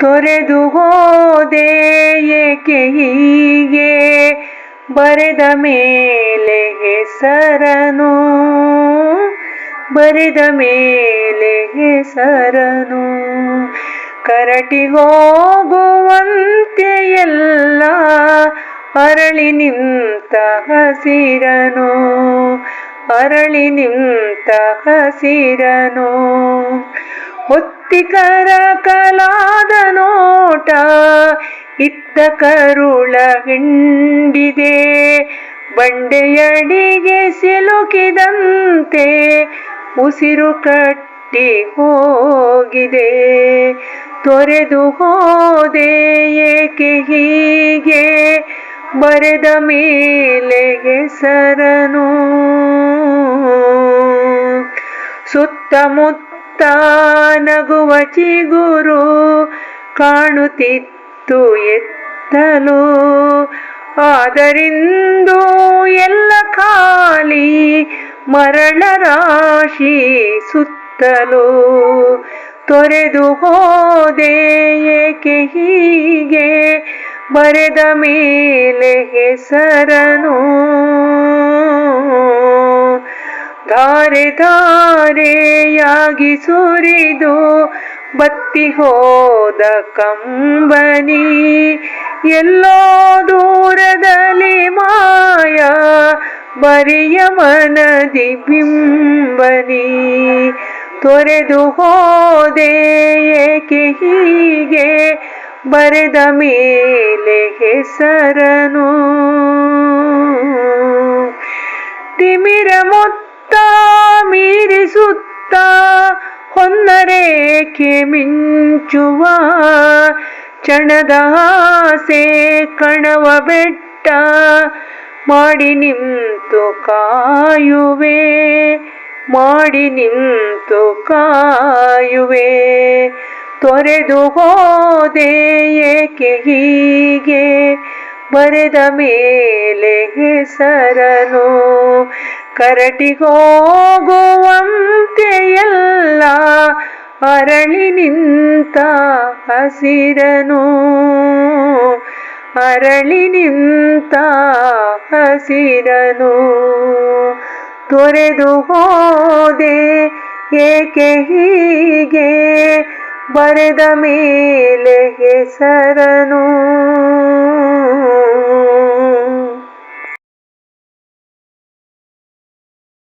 ತೊರೆದು ಹೋದೆ, ಏಕೆ ಹೀಗೆ? ಬರೆದ ಮೇಲೆ ಹೆಸರನು, ಬರೆದ ಮೇಲೆ ಹೆಸರನು. ಕರಟಿ ಹೋಗುವಂತೆ ಎಲ್ಲ ಅರಳಿ ನಿಂತ ಹಸಿರನು, ಅರಳಿ ನಿಂತ ಹಸಿರನು. ಹೊತ್ತಿಕರ ಕಲಾದ ನೋಟ, ಇತ್ತ ಕರುಳ ಹಿಂಡಿದೆ. ಬಂಡೆಯಡಿಗೆ ಸಿಲುಕಿದಂತೆ ಉಸಿರು ಕಟ್ಟಿ ಹೋಗಿದೆ. ತೊರೆದು ಹೋದೆ ಏಕೆ ಹೀಗೆ? ಬರೆದ ಮೇಲೆಗೆ ಸರನು ಸುತ್ತಮುತ್ತ ನಗುವ ಚಿಗುರು ಕಾಣುತ್ತಿತ್ತು ಎತ್ತಲು. ಆದರಿಂದು ಎಲ್ಲ ಖಾಲಿ ಮರಳ ರಾಶಿ ಸುತ್ತಲು. ತೊರೆದು ಹೋದೆ ಏಕೆ ಹೀಗೆ? ಬರೆದ ಮೇಲೆ ಹೆಸರನು. ಧಾರೆ ಧಾರೆಯಾಗಿ ಸುರಿದು ಬತ್ತಿ ಹೋದ ಕಂಬನಿ, ಎಲ್ಲೋ ದೂರದಲ್ಲಿ ಮಾಯ ಬರಿಯ ಮನದಿ ಬಿಂಬನಿ. ತೊರೆದು ಹೋದೆ ಏಕೆ ಹೀಗೆ, ಬರೆದ ಮೇಲೆ ಹೆಸರನು. ತಿಮಿರ ಮೊತ್ತ ಮೀರಿಸುತ್ತ ಹೊನ್ನರೇಕೆ ಮಿಂಚುವ ಚಣದ ಆಸೆ ಕಣವ ಬೆಟ್ಟ ಮಾಡಿ ನಿಂತು ಕಾಯುವೆ, ಮಾಡಿ ನಿಂತು ಕಾಯುವೆ. ತೊರೆದು ಹೋದೆ ಏಕೆ ಹೀಗೆ, ಬರೆದ ಮೇಲೆ ಹೆಸರನು ಕರಟಿ ಹೋಗುವಂತೆ ಎಲ್ಲ ಅರಳಿ ನಿಂತ ಹಸಿರನು. ಅರಳಿ ನಿಂತ ಹಸಿರನು. ತೊರೆದು ಹೋದೆ ಏಕೆ ಹೀಗೆ, ಬರೆದ ಮೇಲೆ ಹೆಸರನು.